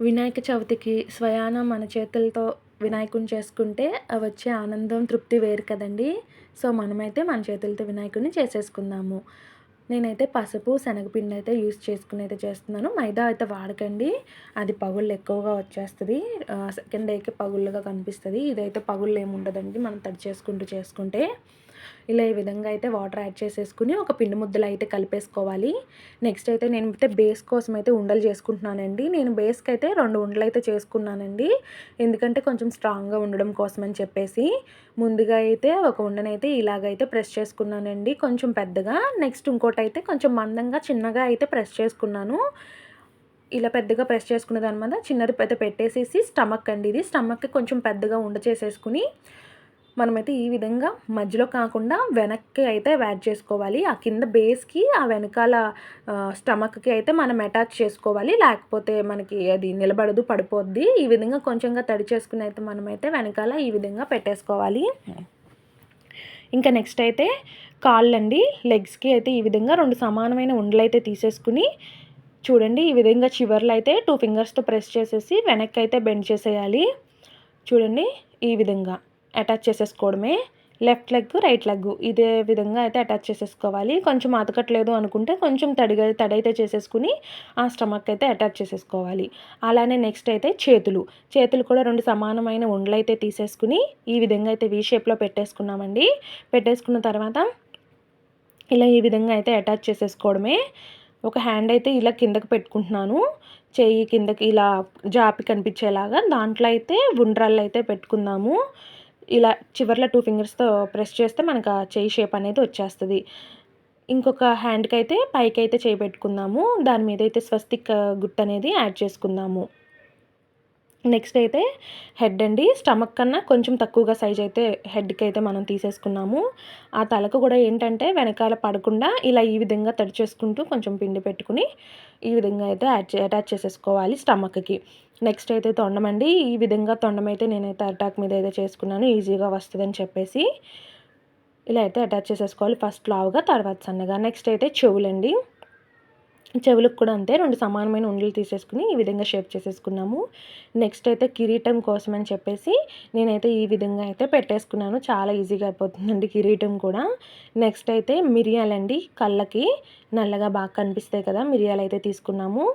వినాయక చవితికి స్వయాన మన చేతులతో వినాయకుని చేసుకుంటే వచ్చే ఆనందం తృప్తి వేరు కదండి. సో మనమైతే మన చేతులతో వినాయకుడిని చేసేసుకుందాము. నేనైతే పసుపు శనగపిండి అయితే యూస్ చేసుకుని అయితే చేస్తున్నాను. మైదా అయితే వాడకండి. అది పగుళ్ళు ఎక్కువగా వచ్చేస్తుంది. సెకండ్ డేకి పగుళ్ళుగా కనిపిస్తుంది. ఇదైతే పగుళ్ళు ఏమి ఉండదండి మనం తడి చేసుకుంటూ చేసుకుంటే. ఇలా ఈ విధంగా అయితే వాటర్ యాడ్ చేసేసుకుని ఒక పిండి ముద్దలు అయితే కలిపేసుకోవాలి. నెక్స్ట్ అయితే నేను అయితే బేస్ కోసం అయితే ఉండలు చేసుకుంటున్నానండి. నేను బేస్కి అయితే రెండు ఉండలు అయితే చేసుకున్నానండి. ఎందుకంటే కొంచెం స్ట్రాంగ్గా ఉండడం కోసం అని చెప్పేసి ముందుగా అయితే ఒక ఉండనైతే ఇలాగైతే ప్రెస్ చేసుకున్నానండి. కొంచెం పెద్దగా. నెక్స్ట్ ఇంకోటి అయితే కొంచెం మందంగా చిన్నగా అయితే ప్రెస్ చేసుకున్నాను. ఇలా పెద్దగా ప్రెస్ చేసుకున్న దాని మీద చిన్నది పెద్ద పెట్టేసేసి స్టమక్ అండి ఇది. స్టమక్కి కొంచెం పెద్దగా ఉండ చేసేసుకుని మనమైతే ఈ విధంగా మధ్యలో కాకుండా వెనక్కి అయితే యాడ్ చేసుకోవాలి. ఆ కింద బేస్కి ఆ వెనకాల స్టమక్కి అయితే మనం అటాచ్ చేసుకోవాలి. లేకపోతే మనకి అది నిలబడదు పడిపోద్ది. ఈ విధంగా కొంచెంగా తడి చేసుకుని అయితే మనమైతే వెనకాల ఈ విధంగా పెట్టేసుకోవాలి. ఇంకా నెక్స్ట్ అయితే కాళ్ళండి. లెగ్స్కి అయితే ఈ విధంగా రెండు సమానమైన ఉండలు అయితే తీసేసుకుని చూడండి. ఈ విధంగా చివర్లు అయితే టూ ఫింగర్స్తో ప్రెస్ చేసేసి వెనక్కి అయితే బెండ్ చేసేయాలి. చూడండి ఈ విధంగా. అటాచ్ చేసేసుకోవడమే. లెఫ్ట్ లెగ్ రైట్ లెగ్ ఇదే విధంగా అయితే అటాచ్ చేసేసుకోవాలి. కొంచెం అతకట్లేదు అనుకుంటే కొంచెం తడిగా తడైతే చేసేసుకుని ఆ స్టమక్ అయితే అటాచ్ చేసేసుకోవాలి. అలానే నెక్స్ట్ అయితే చేతులు. చేతులు కూడా రెండు సమానమైన ఉండలు అయితే తీసేసుకుని ఈ విధంగా అయితే వీ షేప్లో పెట్టేసుకున్నామండి. పెట్టేసుకున్న తర్వాత ఇలా ఈ విధంగా అయితే అటాచ్ చేసేసుకోవడమే. ఒక హ్యాండ్ అయితే ఇలా కిందకి పెట్టుకుంటున్నాను. చెయ్యి కిందకి ఇలా జాపి కనిపించేలాగా దాంట్లో అయితే ఉండ్రాళ్ళు అయితే పెట్టుకుందాము. ఇలా చివర్లో టూ ఫింగర్స్తో ప్రెస్ చేస్తే మనకు ఆ చేయి షేప్ అనేది వచ్చేస్తుంది. ఇంకొక హ్యాండ్కి అయితే పైకి అయితే చేయి పెట్టుకుందాము. దాని మీద అయితే స్వస్తిక్ గుట్ట అనేది యాడ్ చేసుకుందాము. నెక్స్ట్ అయితే హెడ్ అండి. స్టమక్ కన్నా కొంచెం తక్కువగా సైజ్ అయితే హెడ్కి అయితే మనం తీసేసుకున్నాము. ఆ తలకు కూడా ఏంటంటే వెనకాల పడకుండా ఇలా ఈ విధంగా తడి చేసుకుంటూ కొంచెం పిండి పెట్టుకుని ఈ విధంగా అయితే యాడ్ అటాచ్ చేసేసుకోవాలి స్టమక్కి. నెక్స్ట్ అయితే తొండమండి ఈ విధంగా తొండమైతే నేనైతే అటాక్ మీద అయితే చేసుకున్నాను. ఈజీగా వస్తుందని చెప్పేసి ఇలా అయితే అటాచ్ చేసేసుకోవాలి. ఫస్ట్ లావుగా తర్వాత సన్నగా. నెక్స్ట్ అయితే చెవులండి. చెవులకు కూడా అంతే రెండు సమానమైన ఉండలు తీసేసుకుని ఈ విధంగా షేప్ చేసేసుకున్నాము. నెక్స్ట్ అయితే కిరీటం కోసం అని చెప్పేసి నేనైతే ఈ విధంగా అయితే పెట్టేసుకున్నాను. చాలా ఈజీగా అయిపోతుందండి కిరీటం కూడా. నెక్స్ట్ అయితే మిరియాలండి కళ్ళకి నల్లగా బాగా కనిపిస్తాయి కదా మిరియాలు అయితే తీసుకున్నాము.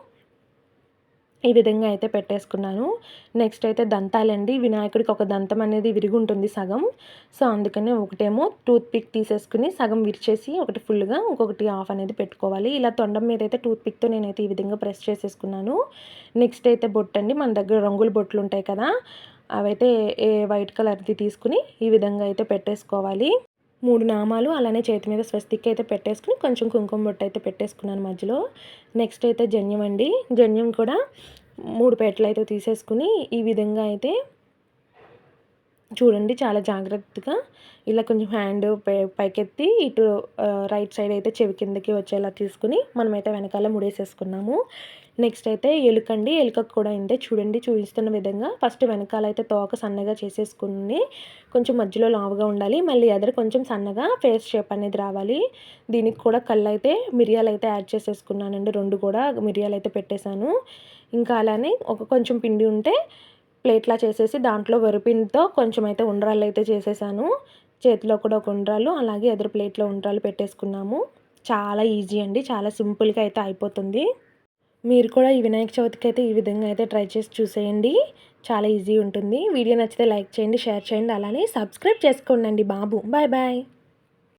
ఈ విధంగా అయితే పెట్టేసుకున్నాను. నెక్స్ట్ అయితే దంతాలండి. వినాయకుడికి ఒక దంతం అనేది విరిగి ఉంటుంది సగం. సో అందుకనే ఒకటేమో టూత్ పిక్ తీసేసుకుని సగం విరిచేసి ఒకటి ఫుల్గా ఇంకొకటి ఆఫ్ అనేది పెట్టుకోవాలి. ఇలా తొండం మీద అయితే టూత్ పిక్తో నేనైతే ఈ విధంగా ప్రెస్ చేసేసుకున్నాను. నెక్స్ట్ అయితే బొట్టు అండి మన దగ్గర రంగుల బొట్లు ఉంటాయి కదా అవైతే ఏ వైట్ కలర్ది తీసుకుని ఈ విధంగా అయితే పెట్టేసుకోవాలి. మూడు నామాలు అలానే చేతి మీద స్వస్తిక్ అయితే పెట్టేసుకుని కొంచెం కుంకుమ బొట్టు అయితే పెట్టేసుకున్నాను మధ్యలో. నెక్స్ట్ అయితే జన్యం అండి. జన్యం కూడా మూడు పెట్టలు అయితే తీసేసుకుని ఈ విధంగా అయితే చూడండి చాలా జాగ్రత్తగా ఇలా కొంచెం హ్యాండ్ పైకెత్తి ఇటు రైట్ సైడ్ అయితే చెవి కిందకి వచ్చేలా తీసుకుని మనమైతే వెనకాల ముడేసేసుకున్నాము. నెక్స్ట్ అయితే ఎలుకండి. ఎలుకకు కూడా ఇంతే చూడండి చూపిస్తున్న విధంగా. ఫస్ట్ వెనకాల అయితే తోక సన్నగా చేసేసుకుని కొంచెం మధ్యలో లావుగా ఉండాలి. మళ్ళీ ఎదరు కొంచెం సన్నగా ఫేస్ షేప్ అనేది రావాలి. దీనికి కూడా కళ్ళు అయితే మిరియాలు అయితే యాడ్ చేసేసుకున్నానండి. రెండు కూడా మిరియాలు అయితే పెట్టేశాను. ఇంకా అలానే ఒక కొంచెం పిండి ఉంటే ప్లేట్లా చేసేసి దాంట్లో వరిపిండితో కొంచెం అయితే ఉండ్రాళ్ళు అయితే చేసేసాను చేతిలో కూడా ఒక ఉండ్రాలు అలాగే ఎదురు ప్లేట్లో ఉండ్రాలు పెట్టేసుకున్నాము. చాలా ఈజీ అండి. చాలా సింపుల్గా అయితే అయిపోతుంది. మీరు కూడా ఈ వినాయక చవితికి అయితే ఈ విధంగా అయితే ట్రై చేసి చూసేయండి. చాలా ఈజీ ఉంటుంది. వీడియో నచ్చితే లైక్ చేయండి షేర్ చేయండి అలానే సబ్స్క్రైబ్ చేసుకోండి బాబు. Bye bye.